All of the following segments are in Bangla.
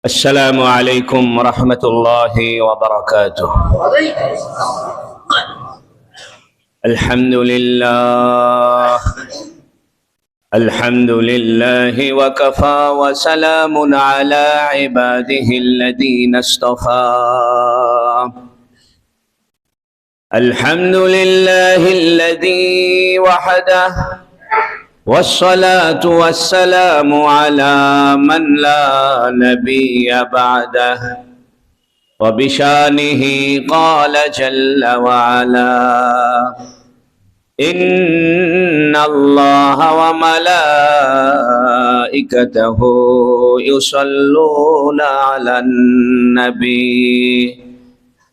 السلام عليكم ورحمة الله وبركاته. الحمد لله. الحمد لله وكفى وسلام على عباده الذين اصطفى. الحمد لله الذي وحده والصلاة والسلام على من لا نبي بعده. وبشانه قال جل وعلا إن الله وملائكته يصلون على النبي.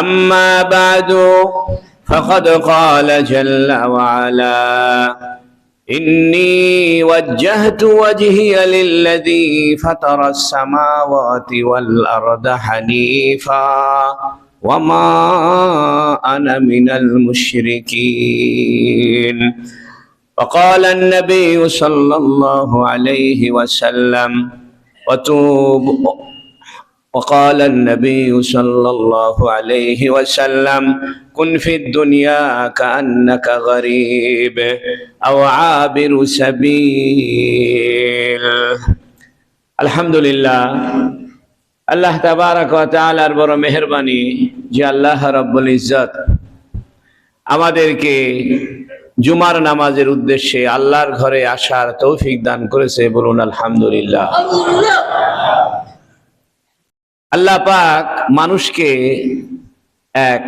أما بعد فقد قال جل وعلا إني وجهت وجهي للذي فطر السماوات والأرض حنيفا وما أنا من المشركين. وقال النبي صلى الله عليه وسلم وتوب وقال النبي صلى الله عليه وسلم كن في الدنيا كأنك غريب أو عابر سبيل الحمد لله আল্লাহ তাবারক ওয়া তাআলার বড় মেহেরবানি যে আল্লাহ রাব্বুল ইজ্জত আমাদেরকে জুমার নামাজের উদ্দেশ্যে আল্লাহর ঘরে আসার তৌফিক দান করেছে বলুন আলহামদুলিল্লাহ আল্লাহ পাক মানুষকে এক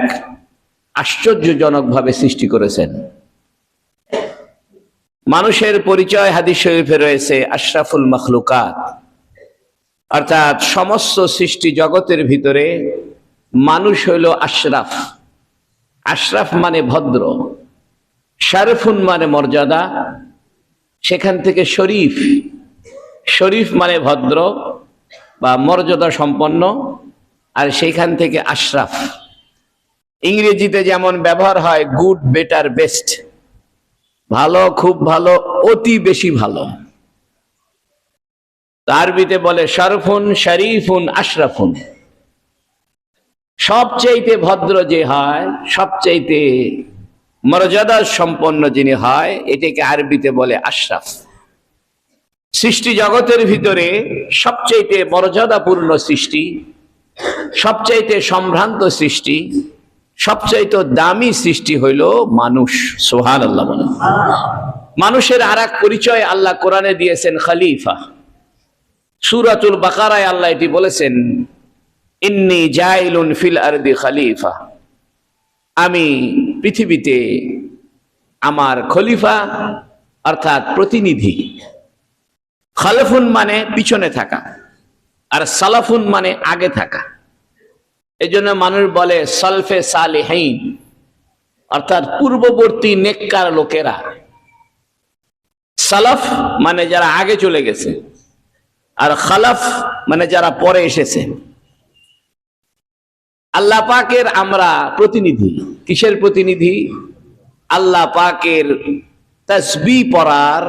আশ্চর্যজনক ভাবে সৃষ্টি করেছেন। মানুষের পরিচয় হাদিস শরীফে রয়েছে আশরাফুল মখলুকাত। অর্থাৎ সমস্ত সৃষ্টি জগতের ভিতরে মানুষ হইল আশরাফ। আশরাফ মানে ভদ্র, শারফুন মানে মর্যাদা, সেখান থেকে শরীফ। শরীফ মানে ভদ্র বা মর্যাদা সম্পন্ন, আর সেইখান থেকে আশরাফ। ইংরেজিতে যেমন ব্যবহার হয়, গুড, বেটার, বেস্ট। ভালো, খুব ভালো, অতি বেশি ভালো। আরবিতে বলে, শরফুন, শরীফুন, আশরাফুন। সবচাইতে ভদ্র যে হয়, সবচাইতে মর্যাদা সম্পন্ন যিনি হয়, এটাকে আরবিতে বলে আশরাফ। সৃষ্টি জগতের ভিতরে সবচাইতে মর্যাদাপূর্ণ সৃষ্টি, সবচাইতে সম্ভ্রান্ত সৃষ্টি, সবচাইতে দামি সৃষ্টি হইল মানুষ সোহান আল্লাহ মানুষের আর পরিচয় আল্লাহ কোরআনে দিয়েছেন খালিফা। সুরাতুল বাকারায় আল্লাহ এটি বলেছেন, ইন্নি জাইলুন ফিল আরদি খালিফা। আমি পৃথিবীতে আমার খলিফা অর্থাৎ প্রতিনিধি। খালফুন মানে পিছনে থাকা, আর সালাফুন মানে আগে থাকা। এই জন্য মানুষ বলে সলফে সালেহাইন অর্থাৎ পূর্ববর্তী নেককার লোকেরা। সালাফ মানে যারা আগে চলে গেছে, আর খালাফ মানে যারা পরে এসেছে। আল্লাহ পাকের আমরা প্রতিনিধি। কিসের প্রতিনিধি? আল্লাহ পাকের তসবি পড়ার,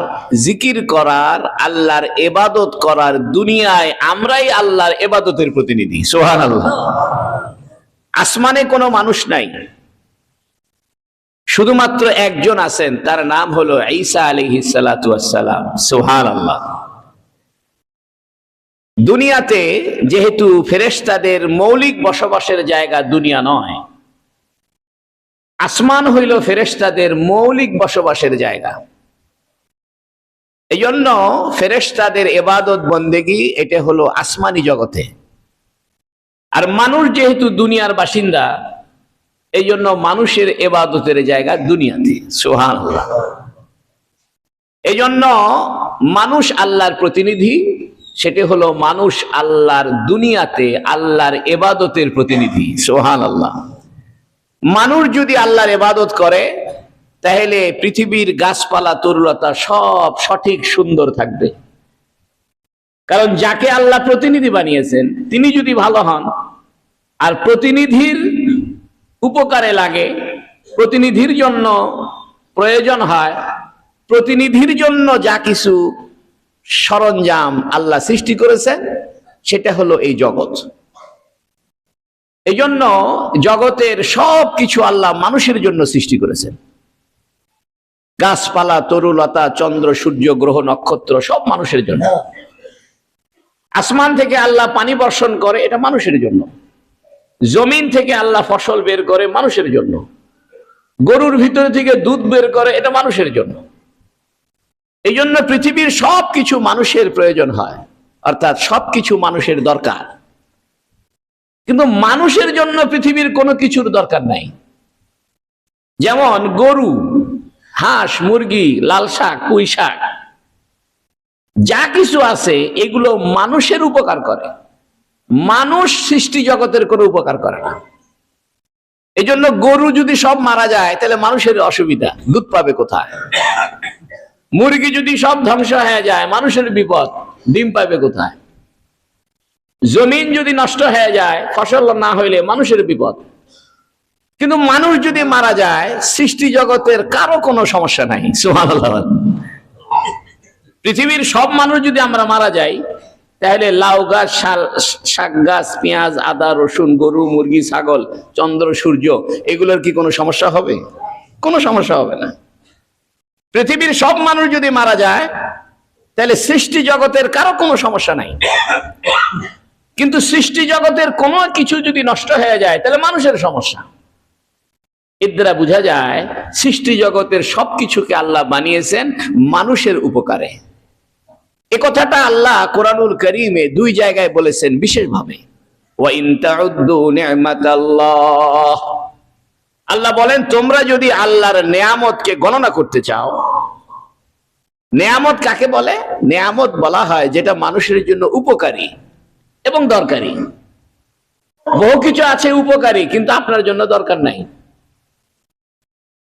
জিকির করার, আল্লাহর এবাদত করার দুনিয়ায় আমরাই আল্লাহর এবাদতের প্রতিনিধি সোহান আল্লাহ আসমানে কোনো মানুষ নাই। শুধুমাত্র একজন আছেন, তার নাম হলো ঈসা আলাইহিস সালাতু ওয়াস সালাম সুবহানাল্লাহ। দুনিয়াতে যেহেতু ফেরেশতাদের মৌলিক বসবাসের জায়গা দুনিয়া নয় আসমান হইল ফেরেশতাদের মৌলিক বসবাসের জায়গা। এই জন্য ফেরেশতাদের এবাদত বন্দেগি, এটা হলো আসমানি জগতে। আর মানুষ যেহেতু দুনিয়ার বাসিন্দা এই জন্য মানুষের এবাদতের জায়গা দুনিয়াতে সোহান এই জন্য মানুষ আল্লাহর প্রতিনিধি, সেটি হলো মানুষ আল্লাহর দুনিয়াতে আল্লাহর এবাদতের প্রতিনিধি সোহান আল্লাহ মানুষ যদি আল্লাহর এবাদত করে, তাহলে পৃথিবীর গাছপালা, তরুলতা সব সঠিক সুন্দর থাকবে। কারণ যাকে আল্লাহ প্রতিনিধি বানিয়েছেন, তিনি যদি ভালো হন, আর প্রতিনিধির উপকারে লাগে, প্রতিনিধির জন্য প্রয়োজন হয়, প্রতিনিধির জন্য যা কিছু সরঞ্জাম আল্লাহ সৃষ্টি করেছেন, সেটা হলো এই জগৎ। এই জন্য জগতের সব কিছু আল্লাহ মানুষের জন্য সৃষ্টি করেছেন। গাছপালা, তরুলতা, চন্দ্র, সূর্য, গ্রহ, নক্ষত্র, সব মানুষের জন্য। আসমান থেকে আল্লাহ পানি বর্ষণ করে, এটা মানুষের জন্য। জমিন থেকে আল্লাহ ফসল বের করে, মানুষের জন্য। গরুর ভিতরে থেকে দুধ বের করে, এটা মানুষের জন্য। এই জন্য পৃথিবীর সব কিছু মানুষের প্রয়োজন হয়, অর্থাৎ সবকিছু মানুষের দরকার। কিন্তু মানুষের জন্য পৃথিবীর কোনো কিছুর দরকার নাই। যেমন গরু, হাঁস, মুরগি, লাল শাক, পুঁই শাক, যা কিছু আছে, এগুলো মানুষের উপকার করে। মানুষ সৃষ্টি জগতের কোনো উপকার করে না। এই জন্য গরু যদি সব মারা যায়, তাহলে মানুষের অসুবিধা, দুধ পাবে কোথায়? মুরগি যদি সব ধ্বংস হয়ে যায়, মানুষের বিপদ, ডিম পাবে কোথায়? জমিন যদি নষ্ট হয়ে যায়, ফসল না হইলে মানুষের বিপদ। কিন্তু মানুষ যদি মারা যায়, সৃষ্টি জগতের কারও কোনো সমস্যা নাই। পৃথিবীর সব মানুষ যদি আমরা মারা যাই, তাহলে লাউ গাছ, শাল- শাক গাছ, পেঁয়াজ, আদা, রসুন, গরু, মুরগি, ছাগল, চন্দ্র, সূর্য, এগুলোর কি কোনো সমস্যা হবে? কোনো সমস্যা হবে না। পৃথিবীর সব মানুষ যদি মারা যায়, তাহলে সৃষ্টি জগতের কারও কোনো সমস্যা নাই। কিন্তু সৃষ্টি জগতের কোনো কিছু যদি নষ্ট হয়ে যায়, তাহলে মানুষের সমস্যা। এর দ্বারা বোঝা যায়, সৃষ্টি জগতের সবকিছুকে আল্লাহ বানিয়েছেন মানুষের উপকারে। এ কথাটা আল্লাহ কোরআনুল করিমে দুই জায়গায় বলেছেন বিশেষভাবে। আল্লাহ বলেন, তোমরা যদি আল্লাহর নেয়ামতকে গণনা করতে চাও, নেয়ামত কাকে বলে? নেয়ামত বলা হয় যেটা মানুষের জন্য উপকারী। এবং দরকারি। বহু কিছু আছে উপকারী, কিন্তু আপনার জন্য দরকার নাই।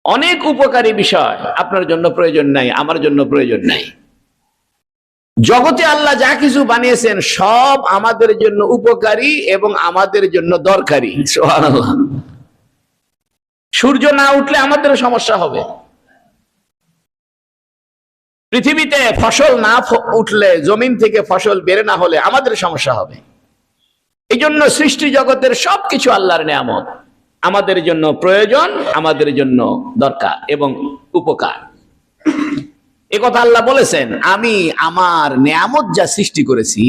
অনেক উপকারী বিষয় আপনার জন্য প্রয়োজন নাই, আমার জন্য প্রয়োজন নাই। জগতে আল্লাহ যা কিছু বানিয়েছেন সব আমাদের জন্য উপকারী এবং আমাদের জন্য দরকারি। সূর্য না উঠলে আমাদের সমস্যা হবে। পৃথিবীতে ফসল না উঠলে, জমিন থেকে ফসল বেড়ে না হলে আমাদের সমস্যা হবে। এই জন্য সৃষ্টি জগতের সবকিছু আল্লাহর নিয়ামত। আমাদের জন্য প্রয়োজন, আমাদের জন্য দরকার এবং উপকার। এ কথা আল্লাহ বলেছেন, আমি আমার নিয়ামত যা সৃষ্টি করেছি,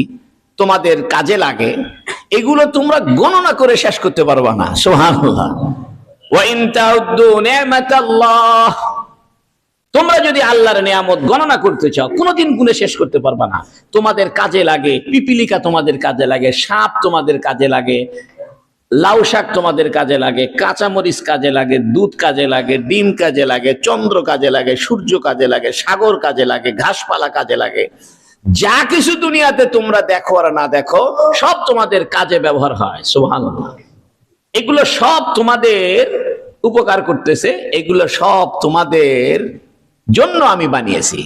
তোমাদের কাজে লাগে। এগুলো তোমরা গণনা করে শেষ করতে পারবা না। সুবহানাল্লাহ ওয়া ইন তাউদ্দু নি'মাতাল্লাহ তোমরা যদি আল্লাহর নিয়ামত গণনা করতে চাও কোনোদিন গুণে শেষ করতে পারবা না তোমাদের কাজে লাগে পিপিলিকা তোমাদের কাজে লাগে সাপ তোমাদের কাজে লাগে লাউ শাক তোমাদের কাজে লাগে কাঁচামরিচ কাজে লাগে দুধ কাজে লাগে ডিম কাজে লাগে চন্দ্র কাজে লাগে সূর্য কাজে লাগে সাগর কাজে লাগে ঘাসপালা কাজে লাগে যা কিছু দুনিয়াতে তোমরা দেখো আর না দেখো সব তোমাদের কাজে ব্যবহার হয় সুবহানাল্লাহ এগুলো সব তোমাদের উপকার করতেছে এগুলো সব তোমাদের জন্য আমি বানিয়েছি।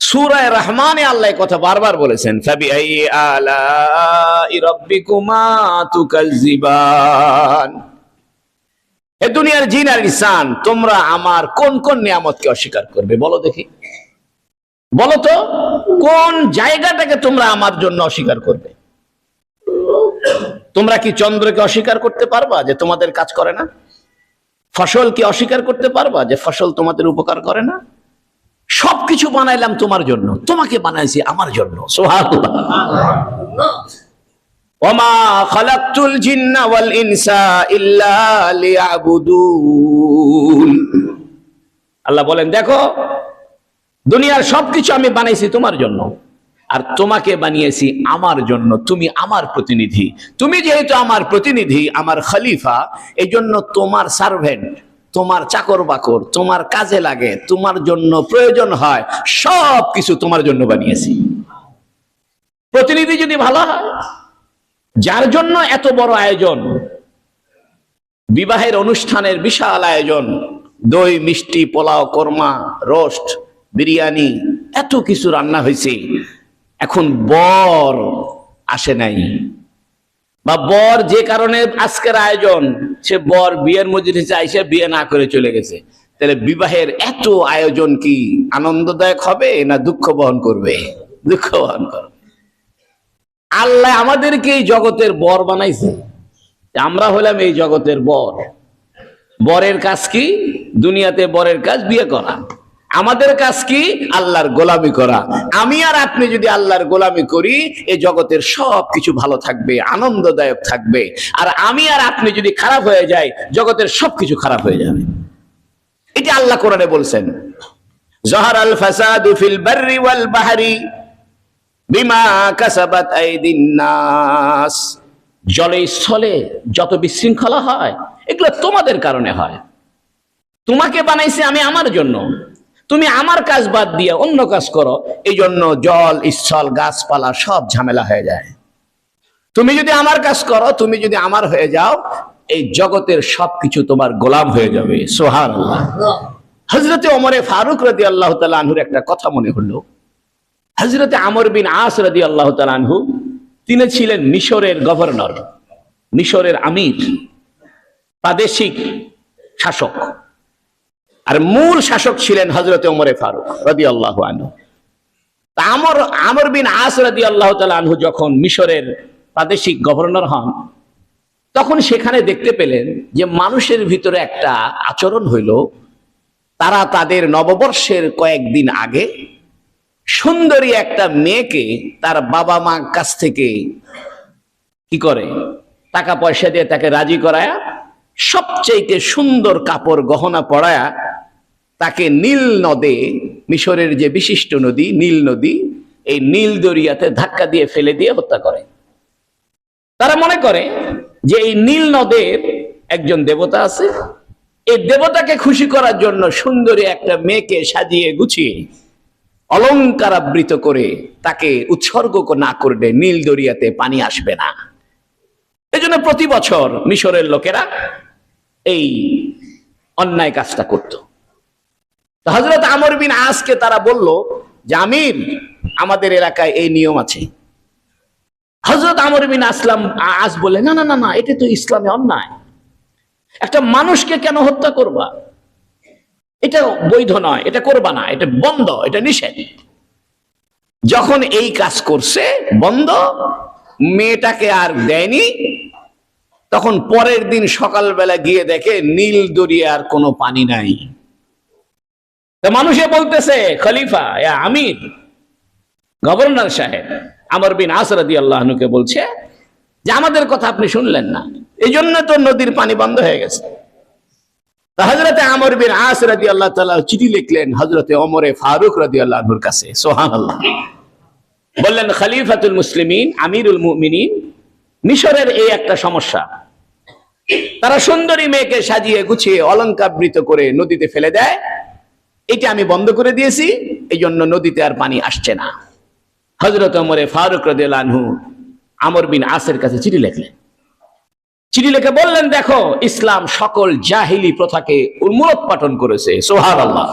সুরায় রহমানে আল্লাহ কথা বারবার বলেছেন দুনিয়ার জিন আর ইনসান, তোমরা আমার কোন কোন নিয়ামতকে অস্বীকার করবে বলো দেখি। বলো তো, কোন জায়গাটাকে তোমরা আমার জন্য অস্বীকার করবে? তোমরা কি চন্দ্রকে অস্বীকার করতে পারবা যে তোমাদের কাজ করে না? ফসল কি অস্বীকার করতে পারবা যে ফসল তোমাদের উপকার করে না? সবকিছু বানাইলাম তোমার জন্য। তোমাকে বানাইছি আমার জন্য। ওমা জিন্না ওয়াল ইল্লা আল্লাহ বলেন, দেখো, দুনিয়ার সবকিছু আমি বানাইছি তোমার জন্য। আর তোমাকে বানিয়েছি আমার জন্য, তুমি আমার প্রতিনিধি। তুমি যেহেতু আমার প্রতিনিধি, আমার খলিফা এই জন্য তোমার সার্ভেন্ট তোমার চাকর বাকর তোমার কাজে লাগে, তোমার জন্য প্রয়োজন হয় সব কিছু তোমার জন্য বানিয়েছি। প্রতিনিধি যদি ভালো হয়, যার জন্য এত বড় আয়োজন, বিবাহের অনুষ্ঠানের বিশাল আয়োজন, দই, মিষ্টি, পোলাও, কর্মা, রোস্ট, বিরিয়ানি, এত কিছু রান্না হয়েছে। এখন বর আসে নাই। বা বর যে কারণে আজকের আয়োজন, সে বর বিয়ের মজলিসে আইসে বিয়ে না করে চলে গেছে। তাহলে বিবাহের এত আয়োজন কি আনন্দদায়ক হবে না দুঃখ বহন করবে? দুঃখ বহন করবে। আল্লাহ আমাদেরকে এই জগতের বর বানাইছে। আমরা হলাম এই জগতের বর। বরের কাজ কি? দুনিয়াতে বরের কাজ বিয়ে করা। আমাদের কাজ কি? আল্লাহর গোলামি করা। আমি আর আপনি যদি আল্লাহর গোলামি করি এই জগতের সব কিছু ভালো থাকবে, আনন্দদায়ক থাকবে। আর আমি আর আপনি যদি খারাপ হয়ে যায় জগতের সব কিছু খারাপ হয়ে যাবে। এটা আল্লাহ কোরআনে বলছেন। জহার আল ফাসাদু ফিল বাররি ওয়াল বাহরি বিমা কাসাবাত আইদিন নাস। জলে স্থলে যত বিশৃঙ্খলা হয়, এগুলো তোমাদের কারণে হয়। তোমাকে বানাইছে আমি আমার জন্য। তুমি আমার কাজ বাদ দিয়ে অন্য কাজ করো। এই জন্য জল, স্থল, গাছপালা সব ঝামেলা হয়ে যায়। তুমি যদি আমার কাজ করো, তুমি যদি আমার হয়ে যাও, এই জগতের সবকিছু তোমার গোলাম হয়ে যাবে। সোহান হজরতে ওমরে ফারুক রাদি আল্লাহ আনহুর একটা কথা মনে হলো। হজরতে আমর বিন আস রাদি আল্লাহ আনহু, তিনি ছিলেন মিশরের গভর্নর, মিশরের আমির, প্রাদেশিক শাসক। আর মূল শাসক ছিলেন হজরত ওমরে ফারুক রদি আল্লাহ আনু আমর আমর বিন আস রদি আল্লাহ আনহু যখন মিশরের প্রাদেশিক গভর্নর হন, তখন সেখানে দেখতে পেলেন যে মানুষের ভিতরে একটা আচরণ হইল। তারা তাদের নববর্ষের কয়েকদিন আগে সুন্দরী একটা মেয়েকে তার বাবা মা কাছ থেকে কি করে? টাকা পয়সা দিয়ে তাকে রাজি করায়া সবচেয়ে সুন্দর কাপড় গহনা পরায়া তাকে নীল নদে, মিশরের যে বিশিষ্ট নদী, নীল নদী, এই নীল দরিয়াতে ধাক্কা দিয়ে ফেলে দিয়ে হত্যা করে। তারা মনে করে যে এই নীল নদের একজন দেবতা আছে। এই দেবতাকে খুশি করার জন্য সুন্দরী একটা মেয়েকে সাজিয়ে গুছিয়ে অলঙ্কারাবৃত করে তাকে উৎসর্গ না করলে নীল দরিয়াতে পানি আসবে না। এজন্য প্রতি বছর মিশরের লোকেরা এই অন্যায় কাজটা করত। হজরত আমর বিন আজকে তারা বলল যে, আমির, আমাদের এলাকায় এই নিয়ম আছে। হজরত আমর বিন আসলাম, আজ বলে না না না না, এটা তো ইসলামে অন্যায়। একটা মানুষকে কেন হত্যা করবা? এটা বৈধ নয়, এটা করবা না, এটা বন্ধ, এটা নিষেধ। যখন এই কাজ করছে, বন্ধ, মেয়েটাকে আর দেয়নি তখন পরের দিন সকালবেলা গিয়ে দেখে নীল দরিয়ার কোনো পানি নাই। মানুষে বলতেছে, খলিফা আমির, গভর্নর সাহেব, আমর বিন আসরাদি আল্লাহনুকে বলছে যে আমাদের কথা আপনি শুনলেন না। এই জন্য তো নদীর পানি বন্ধ হয়ে গেছে। হজরতে আমর বিন আস রাদি আল্লাহ তালা চিঠি লিখলেন হজরতে অমরে ফারুক রাদি আল্লাহর কাছে। সোহান আল্লাহ বললেন, খলিফাতুল মুসলিমিন, আমিরুল মুমিনিন মিশরের এই একটা সমস্যা। তারা সুন্দরী মেয়েকে সাজিয়ে গুছিয়ে অলঙ্কাবৃত করে নদীতে ফেলে দেয়। এটা আমি বন্ধ করে দিয়েছি এই জন্য নদীতে আর পানি আসছে না। হজরত অমরে ফারুক রদিয়াল আমর বিন আসের কাছে চিঠি লিখলেন। চিঠি লিখে বললেন, দেখো, ইসলাম সকল জাহিলি প্রথাকে উন্মূলোৎপাটন করেছে সোহার আল্লাহ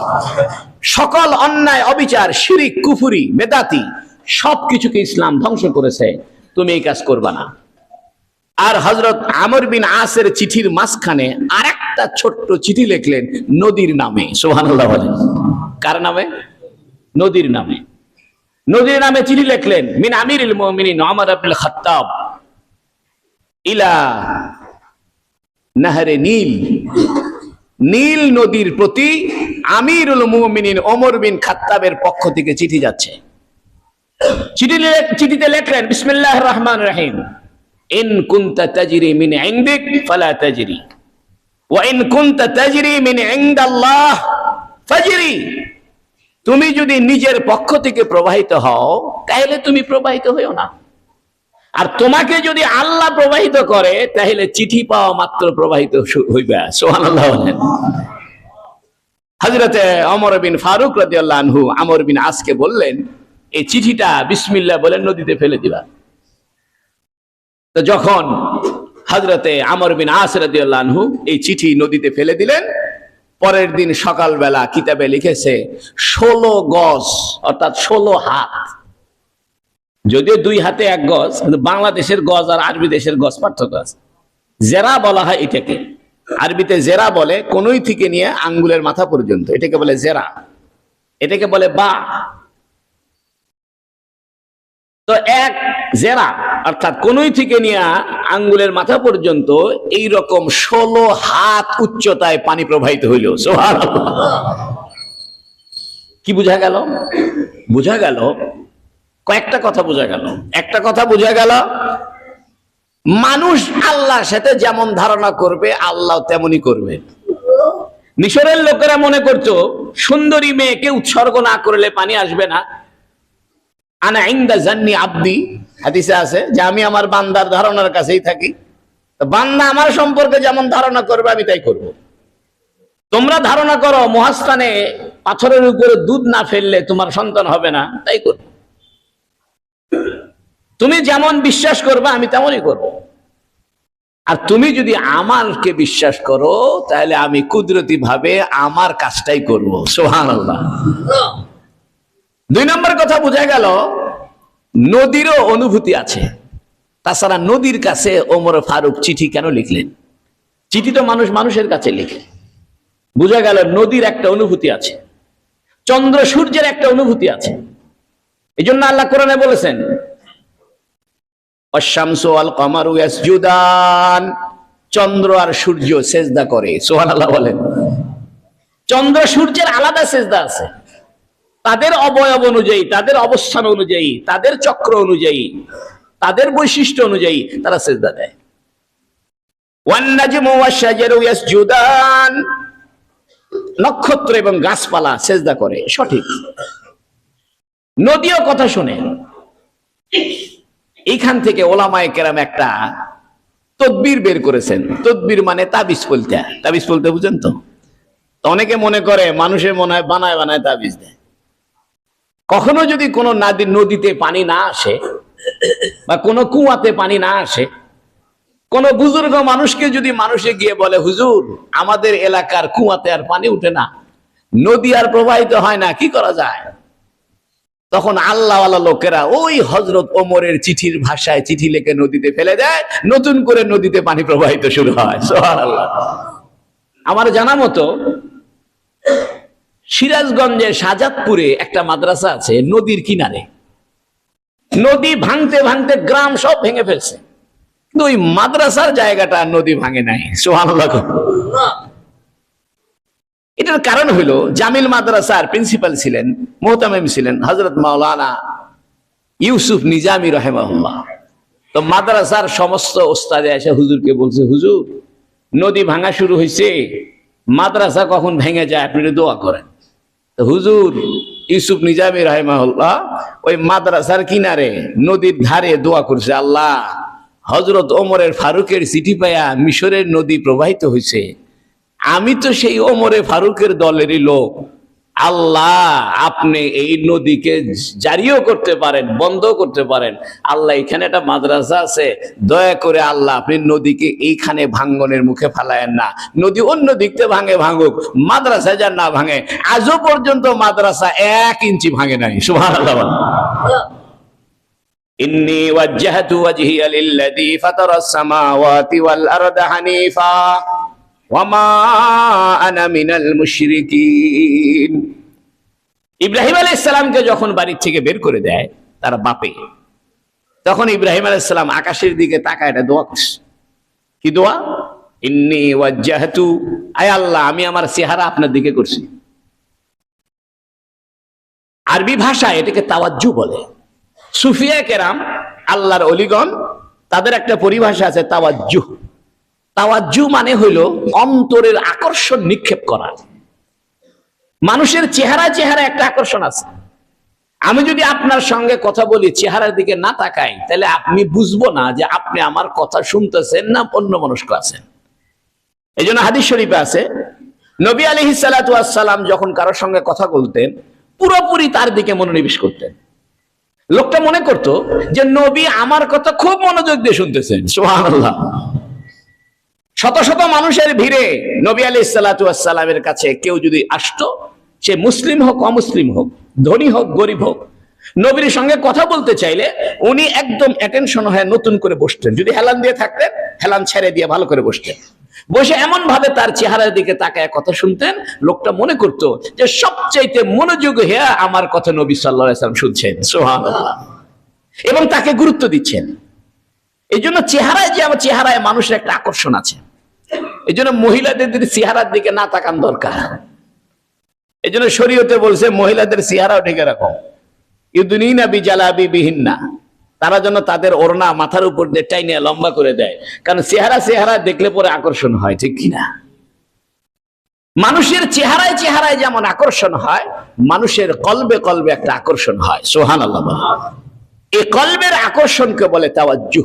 সকল অন্যায়, অবিচার, শিরিক, কুফুরি, বেদাতি সবকিছুকে ইসলাম ধ্বংস করেছে। তুমি এই কাজ করবা না। আর হজরত আমর বিন আসের চিঠির মাঝখানে আর একটা ছোট্ট চিঠি লিখলেন, নদীর নামে। সোহানুল্লাহ বলেন। কার নামে? নদীর নামে। নদীর নামে চিঠি লিখলেন, মিন আমির মিন আব্দুল খাত্তাব, ইলা নাহারে নীল। নীল নদীর প্রতি আমিরুল মুমিনিন ওমর বিন খাত্তাবের পক্ষ থেকে চিঠি যাচ্ছে। চিঠি চিঠিতে লেখলেন বিসমিল্লাহ রহমান রহিম। ইন কুনতা তাজরি মিন ইনদিক ফালা তাজরি। ওয়া ইন কুনতা তাজরি মিন ইনদাল্লাহ ফাজরি। তুমি যদি নিজের পক্ষ থেকে প্রবাহিত হও, তাহলে তুমি প্রবাহিত হইও না। আর তোমাকে যদি আল্লাহ প্রবাহিত করে, তাহলে চিঠি পাওয়া মাত্র প্রবাহিত হইবে। সোহানাল্লাহ বলেন। হজরতে অমর বিন ফারুক রাদিয়াল্লাহু আনহু আমর বিন আসকে বললেন, এই চিঠিটা বিসমিল্লাহ বলে নদীতে ফেলে দিবা। তো যখন হজরতে আমর বিন আস রাদিয়াল্লাহু এই চিঠি নদীতে ফেলে দিলেন, পরের দিন সকালবেলা কিতাবে লিখেছে, ষোলো গজ অর্থাৎ ষোলো হাত। যদিও দুই হাতে এক গজ, কিন্তু বাংলাদেশের গজ আর আরবি দেশের গজ পার্থক্য আছে। জেরা বলা হয় এটাকে। আরবিতে জেরা বলে কোনই থেকে নিয়ে আঙ্গুলের মাথা পর্যন্ত। এটাকে বলে জেরা। এটাকে বলে বা। তো এক জেরা, অর্থাৎ কোনই থেকে নিয়ে আঙ্গুলের মাথা পর্যন্ত এই রকম ষোলো হাত উচ্চতায় পানি প্রবাহিত হইল। কি বোঝা গেল? বোঝা গেল, কয়েকটা কথা বোঝা গেল। একটা কথা বোঝা গেল, মানুষ আল্লাহর সাথে যেমন ধারণা করবে, আল্লাহ তেমনই করবে। মিশরের লোকেরা মনে করতো, সুন্দরী মেয়েকে উৎসর্গ না করলে পানি আসবে না। আনা ইন্দা জান্নি আব্দি। আছে যে আমি আমার বান্দার ধারণার কাছেই থাকি। বান্দা আমার সম্পর্কে যেমন ধারণা করবে, আমি তাই করব। তোমরা ধারণা করো, মহাস্থানে পাথরের উপরে দুধ না ফেললে তোমার সন্তান হবে না, তাই করব। তুমি যেমন বিশ্বাস করবে, আমি তেমনই করব। আর তুমি যদি আমারকে বিশ্বাস করো, তাহলে আমি কুদরতি ভাবে আমার কাজটাই করব। সোহান আল্লাহ দুই নম্বর কথা বোঝা গেল, নদীরও অনুভূতি আছে। তাছাড়া নদীর কাছে ওমর ফারুক চিঠি কেন লিখলেন? চিঠি তো মানুষ মানুষের কাছে লিখে। বোঝা গেল নদীর একটা অনুভূতি আছে, চন্দ্র সূর্যের একটা অনুভূতি আছে। এই জন্য আল্লাহ কোরআনে বলেছেন চন্দ্র আর সূর্য সেজদা করে। সুবহানাল্লাহ বলেন। চন্দ্র সূর্যের আলাদা সেজদা আছে। তাদের অবয়ব অনুযায়ী, তাদের অবস্থান অনুযায়ী, তাদের চক্র অনুযায়ী, তাদের বৈশিষ্ট্য অনুযায়ী তারা সেজদা দেয়। নক্ষত্র এবং গাছপালা সেজদা করে, সঠিক। নদীও কথা শুনে। এইখান থেকে ওলামায় কেরাম একটা তদবির বের করেছেন। তদবির মানে তাবিজ বলতে তাবিজ বলতে বুঝেন তো অনেকে মনে করে মানুষের মনে হয় বানায় বানায় তাবিজ দেয়। কখনো যদি কোনো নদী, নদীতে পানি না আসে বা কোনো কুয়াতে পানি না আসে, কোন বুজুর্গ মানুষকে যদি মানুষে গিয়ে বলে, হুজুর, আমাদের এলাকার কুয়াতে আর পানি উঠে না, নদী আর প্রবাহিত হয় না, কি করা যায়? তখন আল্লাহওয়ালা লোকেরা ওই হজরত ওমরের চিঠির ভাষায় চিঠি লেখে নদীতে ফেলে দেয়, নতুন করে নদীতে পানি প্রবাহিত শুরু হয়। আমার জানা মতো সিরাজগঞ্জের সাজাদপুরে একটা মাদ্রাসা আছে, নদীর কিনারে। নদী ভাঙতে ভাঙতে গ্রাম সব ভেঙে ফেলছে। কিন্তু ওই মাদ্রাসার জায়গাটা নদী ভাঙে নাই, সুবহানাল্লাহ। এটার কারণ হলো, জামিল মাদ্রাসার প্রিন্সিপাল ছিলেন, মোহতামিম ছিলেন হজরত মাওলানা ইউসুফ নিজামি রহেমাহুল্লাহ। তো মাদ্রাসার সমস্ত ওস্তাদে এসে হুজুরকে বলছে, হুজুর, নদী ভাঙা শুরু হয়েছে মাদ্রাসা কখন ভেঙে যায়, আপনি দোয়া করেন। হুজুর ইউসুফ নিজামি রাহেমাহুল্লাহ ওই মাদ্রাসার কিনারে, নদীর ধারে দোয়া করছে, আল্লাহ হজরত ওমরের ফারুকের চিঠি পায়া মিশরের নদী প্রবাহিত হয়েছে আমি তো সেই ওমরে ফারুকের দলেরই লোক। আল্লাহ, আপনি এই নদীকে জারিও করতে পারেন বন্ধ করতে পারেন। আল্লাহ, এখানে একটা মাদ্রাসা আছে। দয়া করে আল্লাহ, আপনি নদীকে এইখানে ভাঙ্গনের মুখে ফেলায়েন না। নদী অন্য দিকতে ভাঙে, ভাঙুক। মাদ্রাসা যা না ভাঙে, আজও পর্যন্ত মাদ্রাসা এক ইঞ্চি ভাঙে নাই। সুভান ইন্নি ওয়াজ্জাহাতু ফাতারাস সামাওয়াতি ওয়াল আরদা হানিফা। ইব্রাহিম আলাইহিস সালামকে যখন বাড়ির থেকে বের করে দেয় তার বাপে, তখন ইব্রাহিম আলাইহিস আকাশের দিকে তাকায়, এটা দোয়া করছে। কি দোয়া? ইন্নি ওয়াজু আয় আল্লাহ, আমি আমার চেহারা আপনার দিকে করছি। আরবি ভাষায় এটাকে তাওয়াজ্জু বলে। সুফিয়া কেরাম, আল্লাহর অলিগন তাদের একটা পরিভাষা আছে তাওয়াজ্জু। তাওয়াজ্জু মানে হইল অন্তরের আকর্ষণ নিক্ষেপ করা। মানুষের চেহারা চেহারা একটা আকর্ষণ আছে। আমি যদি আপনার সঙ্গে কথা বলি, চেহারার দিকে না তাকাই, তাহলে আপনি বুঝব না যে আপনি আমার কথা শুনতেছেন না অন্য মনস্ক আছেন। এই জন্য হাদিস শরীফে আছে, নবী আলহি সালাম যখন কারোর সঙ্গে কথা বলতেন, পুরোপুরি তার দিকে মনোনিবেশ করতেন। লোকটা মনে করত যে, নবী আমার কথা খুব মনোযোগ দিয়ে শুনতেছেন। সুবহানাল্লাহ। শত শত মানুষের ভিড়ে নবী আলি সালামের কাছে কেউ যদি আসতো, সে মুসলিম হোক, অমুসলিম হোক, ধনী হোক, গরিব হোক, নবীর সঙ্গে কথা বলতে চাইলে উনি একদম অ্যাটেনশন হয়ে নতুন করে বসতেন। যদি হেলান দিয়ে থাকতেন, হেলান ছেড়ে দিয়ে ভালো করে বসতেন। বসে এমন ভাবে তার চেহারার দিকে তাকায়, কথা শুনতেন, লোকটা মনে করত যে সবচাইতে মনোযোগ হয়ে আমার কথা নবী সাল্লাম শুনছেন। সোহান এবং তাকে গুরুত্ব দিচ্ছেন। এই জন্য চেহারায় যে আমার চেহারায় মানুষের একটা আকর্ষণ আছে। এই জন্য মহিলাদের চেহারার দিকে না তাকান দরকার। এই জন্য শরীয়তে বলছে, মহিলাদের চেহারাও ঢেকে রাখো ইউদুনিনা বিজালাবি বিহীন তারা যেন তাদের ওড়না মাথার উপর দিয়ে টাইনে লম্বা করে দেয়। কারণ চেহারা চেহারা দেখলে পরে আকর্ষণ হয়, ঠিক কিনা মানুষের চেহারায় চেহারায় যেমন আকর্ষণ হয়, মানুষের কলবে কলবে একটা আকর্ষণ হয়। সোহান আল্লাহ এই কলবের আকর্ষণকে বলে তাওয়াজ্জু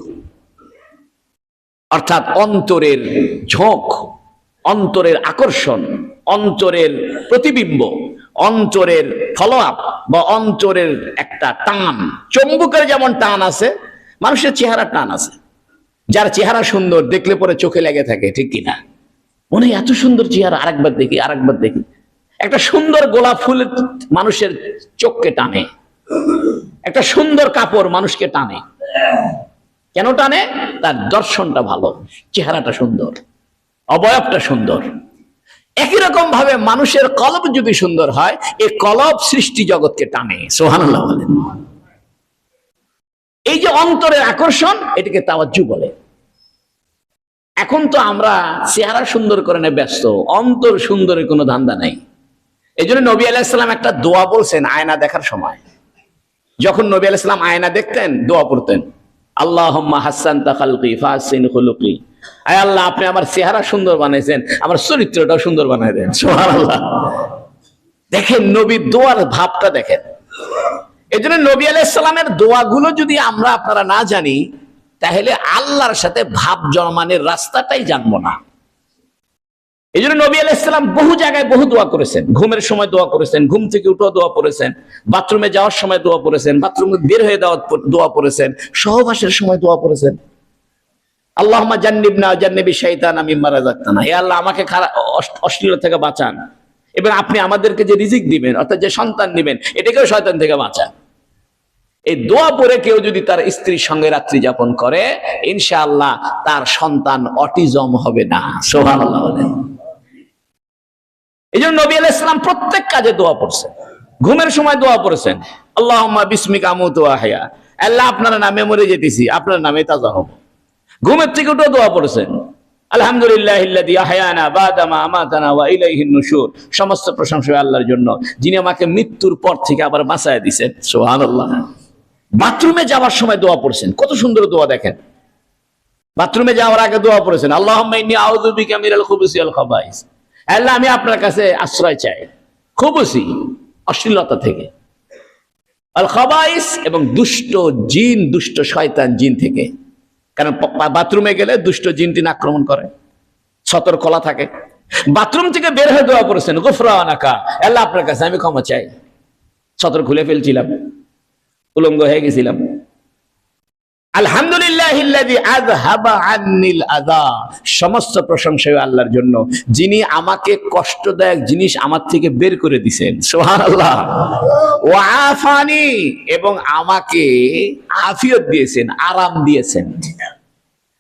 অর্থাৎ অন্তরের ঝোঁক, অন্তরের আকর্ষণ, অন্তরের প্রতিবিম্ব, অন্তরের ফলো আপ বা অন্তরের একটা টান। চম্বুকের যেমন টান আছে, মানুষের চেহারা টান আছে। যার চেহারা সুন্দর দেখলে পরে চোখে লেগে থাকে, ঠিক কিনা মনে এত সুন্দর চেহারা, আরেকবার দেখি আরেকবার দেখি। একটা সুন্দর গোলাপ ফুল মানুষের চোখকে টানে। একটা সুন্দর কাপড় মানুষকে টানে। কেন টানে? তার দর্শনটা ভালো, চেহারাটা সুন্দর, অবয়বটা সুন্দর। একই রকম ভাবে মানুষের কলব যদি সুন্দর হয় এই কলব সৃষ্টি জগৎকে টানে সোহানুল্লাহ বলেন। এই যে অন্তরের আকর্ষণ, এটাকে তাওয়াজ্জু বলে। এখন তো আমরা চেহারা সুন্দর করে নিয়ে ব্যস্ত, অন্তর সুন্দরের কোনো ধান্দা নাই। এই জন্য নবী আলাইসালাম একটা দোয়া বলছেন আয়না দেখার সময়। যখন নবী আলাইসালাম আয়না দেখতেন, দোয়া পড়তেন। আল্লাহ হাসান আল্লাহ, আপনি আমার চেহারা সুন্দর বানাইছেন, আমার সুন্দর বানাই দেন দেখেন নবী দোয়ার ভাবটা দেখেন। এই জন্য নবী আলাইসালামের দোয়াগুলো যদি আমরা আপনারা না জানি, তাহলে আল্লাহর সাথে ভাব জন্মানের রাস্তাটাই জানব না। এই জন্য নবী আলাইসালাম বহু জায়গায় বহু দোয়া করেছেন। ঘুমের সময় দোয়া করেছেন, ঘুম থেকে উঠে দোয়া করেছেন, বাথরুমে যাওয়ার সময় দোয়া করেছেন, বাথরুমে বের হয়ে দেওয়ার দোয়া করেছেন, সহবাসের সময় দোয়া করেছেন। আল্লাহ জান্নিবনা জান্নিবি শৈতান আমি মারা যাক্তানা হে আল্লাহ, আমাকে খারাপ অশ্লীল থেকে বাঁচান। এবং আপনি আমাদেরকে যে রিজিক দিবেন, অর্থাৎ যে সন্তান দিবেন এটাকেও শয়তান থেকে বাঁচান এই দোয়া পরে কেউ যদি তার স্ত্রীর সঙ্গে রাত্রি যাপন করে, ইনশাআল্লাহ তার সন্তান অটিজম হবে না। সোহান বলেন। এই জন্য নবী আলাইসালাম প্রত্যেক কাজে দোয়া পড়ছেন। ঘুমের সময় দোয়া পড়েছেন। আল্লাহ বিস্মিক আমুত আল্লাহ আপনার নামে মরে যেতেছি, আপনার নামে তাজা হব। ঘুমের থেকে উঠে দোয়া পড়েছেন। সমস্ত আল্লাহর জন্য, যিনি আমাকে মৃত্যুর পর থেকে আবার সোহান বাথরুমে যাওয়ার সময় দোয়া পড়ছেন। কত সুন্দর দোয়া দেখেন। বাথরুমে যাওয়ার আগে দোয়া পড়েছেন আল্লাহ আল্লাহ আমি আপনার কাছে আশ্রয় চাই। খুবসি অশ্লীলতা থেকে। আল এবং দুষ্ট জিন, দুষ্ট শয়তান জিন থেকে। কারণ বাথরুমে গেলে দুষ্ট জিন টিন আক্রমণ করে। সতর্কলা থাকে। বাথরুম থেকে বের হয়ে দেওয়া করেছেন গোফরা আনাকা আল্লাহ আপনার কাছে আমি ক্ষমা চাই। সতর খুলে ফেলছিলাম। উলঙ্গ হয়ে গেছিলাম। সমস্ত প্রশংসা আল্লাহর জন্য। যিনি আমাকে কষ্টদায়ক জিনিস আমার থেকে বের করে দিছেন। আফানি। এবং আমাকে আফিয়ত দিয়েছেন, আরাম দিয়েছেন।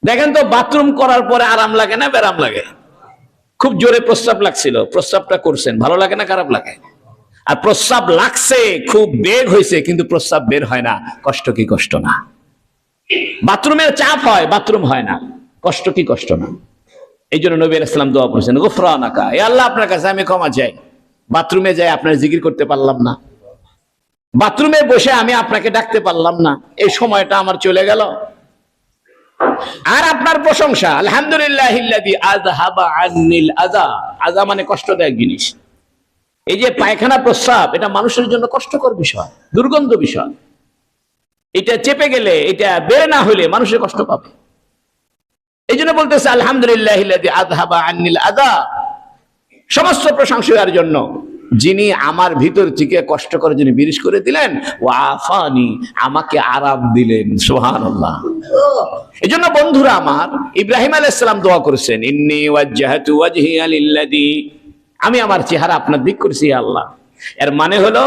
দেখেন তো, বাথরুম করার পরে আরাম লাগে না বেরাম লাগে? খুব জোরে প্রস্তাব লাগছিল। প্রস্তাবটা করছেন। ভালো লাগে না খারাপ লাগে? আর প্রস্তাব লাগছে, খুব বেগ হয়েছে কিন্তু প্রস্তাব বের হয় না। কষ্ট কি কষ্ট না? বাথরুমের চাপ হয়, বাথরুম হয় না। কষ্ট কি কষ্ট না? এই জন্য নবী ইসলাম দোয়া করেছেন গোফরা নাকা এ আল্লাহ আপনার কাছে, আমি ক্ষমা চাই। বাথরুমে যাই, আপনার জিকির করতে পারলাম না। বাথরুমে বসে আমি আপনাকে ডাকতে পারলাম না। এই সময়টা আমার চলে গেল। আর আপনার প্রশংসা আলহামদুলিল্লাহ আযা। আযা মানে কষ্টদায়ক জিনিস। এই যে পায়খানা প্রস্রাব, এটা মানুষের জন্য কষ্টকর বিষয়, দুর্গন্ধ বিষয়। এটা চেপে গেলে এটা বের না হলে মানুষের কষ্ট পাবে। এই জন্য বলতেছে, আলহামদুলিল্লাহ আযহাবা আন্নিল আযা। সমস্ত প্রশংসার জন্য যিনি আমার ভিতর থেকে কষ্ট করে যিনি বিরিশ করে দিলেন ও আফানি আমাকে আরাম দিলেন। সোহান আল্লাহ এই জন্য বন্ধুরা আমার, ইব্রাহিম আলাইসালাম দোয়া করেছেন, ইন্নি ওয়াজ্জাহাতু ওয়াজহিয়া লিল্লাযী। আমি আমার চেহারা আপনার দিক করছি আল্লাহ। এর মানে হলো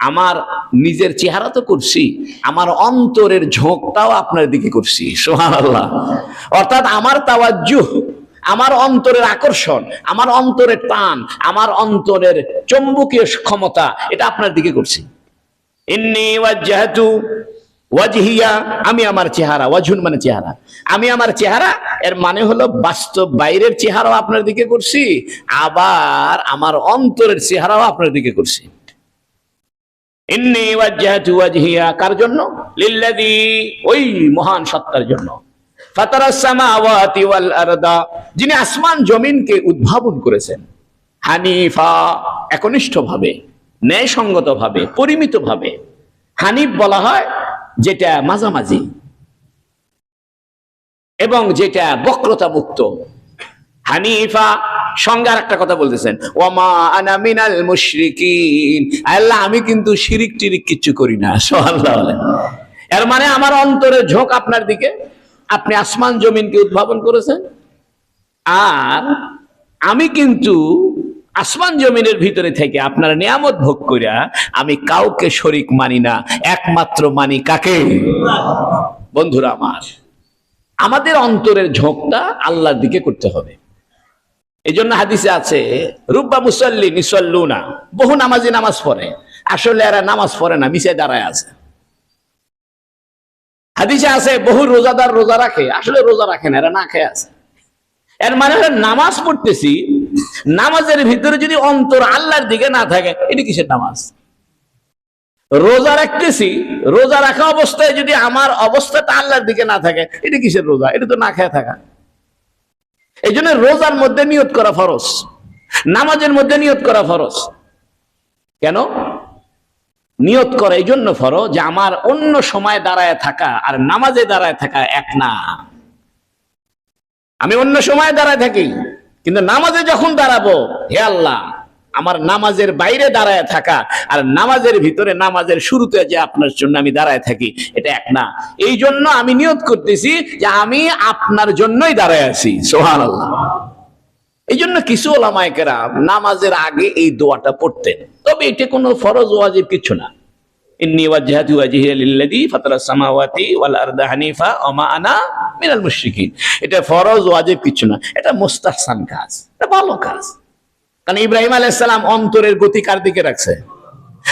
আমার নিজের চেহারা তো করছি আমার অন্তরের ঝোঁকটাও আপনার দিকে করছি সোহান অর্থাৎ আমার তাওয়াজ্জুহ, আমার অন্তরের আকর্ষণ, আমার অন্তরের টান, আমার অন্তরের চম্বকীয় ক্ষমতা, এটা আপনার দিকে করছি ইন্নি ওয়াজ্জাহাতু ওয়াজহিয়া, আমি আমার চেহারা, ওয়াজহুন মানে চেহারা। আমি আমার চেহারা, এর মানে হলো বাস্তব বাইরের চেহারাও আপনার দিকে করছি আবার আমার অন্তরের চেহারাও আপনার দিকে করছি কার জন্য? ওই মহান সত্তার জন্য। যিনি আসমান জমিনকে উদ্ভাবন করেছেন। হানিফা, একনিষ্ঠভাবে, ন্যায়সঙ্গতভাবে, পরিমিতভাবে। হানিফ বলা হয় যেটা মাঝামাঝি এবং যেটা বক্রতা মুক্ত হানিফা সংজ্ঞার একটা কথা বলতেছেন। ওমা আনা মিনাল মুশরিকিন। আল্লাহ, আমি কিন্তু শিরিক টিরিক কিচ্ছু করি না। বলেন। এর মানে আমার অন্তরের ঝোঁক আপনার দিকে। আপনি আসমান জমিনকে উদ্ভাবন করেছেন। আর আমি কিন্তু আসমান জমিনের ভিতরে থেকে আপনার নিয়ামত ভোগ করিয়া আমি কাউকে শরিক মানি না, একমাত্র মানি কাকে? বন্ধুরা আমার, আমাদের অন্তরের ঝোঁকটা আল্লাহর দিকে করতে হবে। এই জন্য হাদিসে আছে, রুব্বা মুসল্লি নিসল্লু না বহু নামাজি নামাজ পড়ে। আসলে এরা নামাজ পড়ে না, মিশে দাঁড়ায় আছে। হাদিসে আছে, বহু রোজাদার রোজা রাখে, আসলে রোজা রাখে না, এরা না খেয়ে আছে। এর মানে হলো নামাজ পড়তেছি, নামাজের ভিতরে যদি অন্তর আল্লাহর দিকে না থাকে, এটি কিসের নামাজ? রোজা রাখতেছি, রোজা রাখা অবস্থায় যদি আমার অবস্থাটা আল্লাহর দিকে না থাকে, এটি কিসের রোজা? এটা তো না খেয়ে থাকা। এই জন্য রোজার মধ্যে নিয়ত করা ফরজ। নামাজের মধ্যে নিয়ত করা ফরজ। কেন? নিয়ত করে এই জন্য ফরজ যে আমার অন্য সময় দাঁড়ায় থাকা আর নামাজে দাঁড়ায় থাকা এক না। আমি অন্য সময় দাঁড়ায় থাকি, কিন্তু নামাজে যখন দাঁড়াবো, হে আল্লাহ আমার নামাজের বাইরে দাঁড়ায় থাকা আর নামাজের ভিতরে নামাজের শুরুতে যে আপনার জন্য আমি দাঁড়ায় থাকি, এটা এক না। এই জন্য আমি নিয়ত করতেছি যে আমি আপনার জন্যই দাঁড়ায় আছি সোহান আল্লাহ এই জন্য কিছু ওলামায়কেরা নামাজের আগে এই দোয়াটা পড়তেন। তবে এটা কোনো ফরজ ওয়াজিব কিছু না। এটা ফরজ ওয়াজিব কিছু না। এটা মুস্তাহসান কাজ। এটা ভালো কাজ। কারণ ইব্রাহিম আলাইহিস সালাম অন্তরের গতি কার দিকে রাখছে?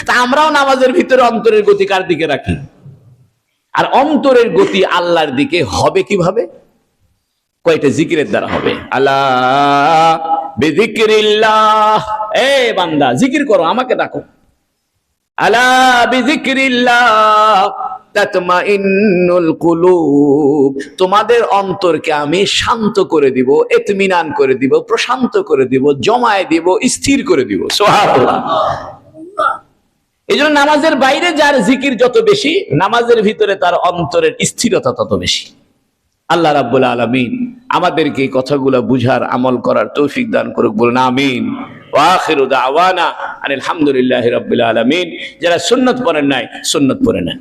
তা আমরাও নামাজের ভিতরে অন্তরের গতি কার দিকে রাখি? আর অন্তরের গতি আল্লাহর দিকে হবে কীভাবে? কয়টা জিকিরের দ্বারা হবে? আল্লাহ এ বান্দা, জিকির করো, আমাকে ডাকো। আল্লাহ তোমাদের অন্তরকে আমি শান্ত করে দিব, এতমিনান করে দিব, প্রশান্ত করে দিব, জমায় দিব, স্থির করে দিব। এই জন্য নামাজের বাইরে যার জিকির যত বেশি, নামাজের ভিতরে তার অন্তরের স্থিরতা তত বেশি। আল্লাহ রাব্বুল আলামিন আমাদেরকে এই কথাগুলো বুঝার, আমল করার তৌফিক দান করুক, বলুন আমিন। ওয়াখিরু দাওয়ানা আনিল হামদুলিল্লাহি রাব্বিল আলামিন। যারা সুন্নত পড়েন নাই, সুন্নাত পড়ে নেন।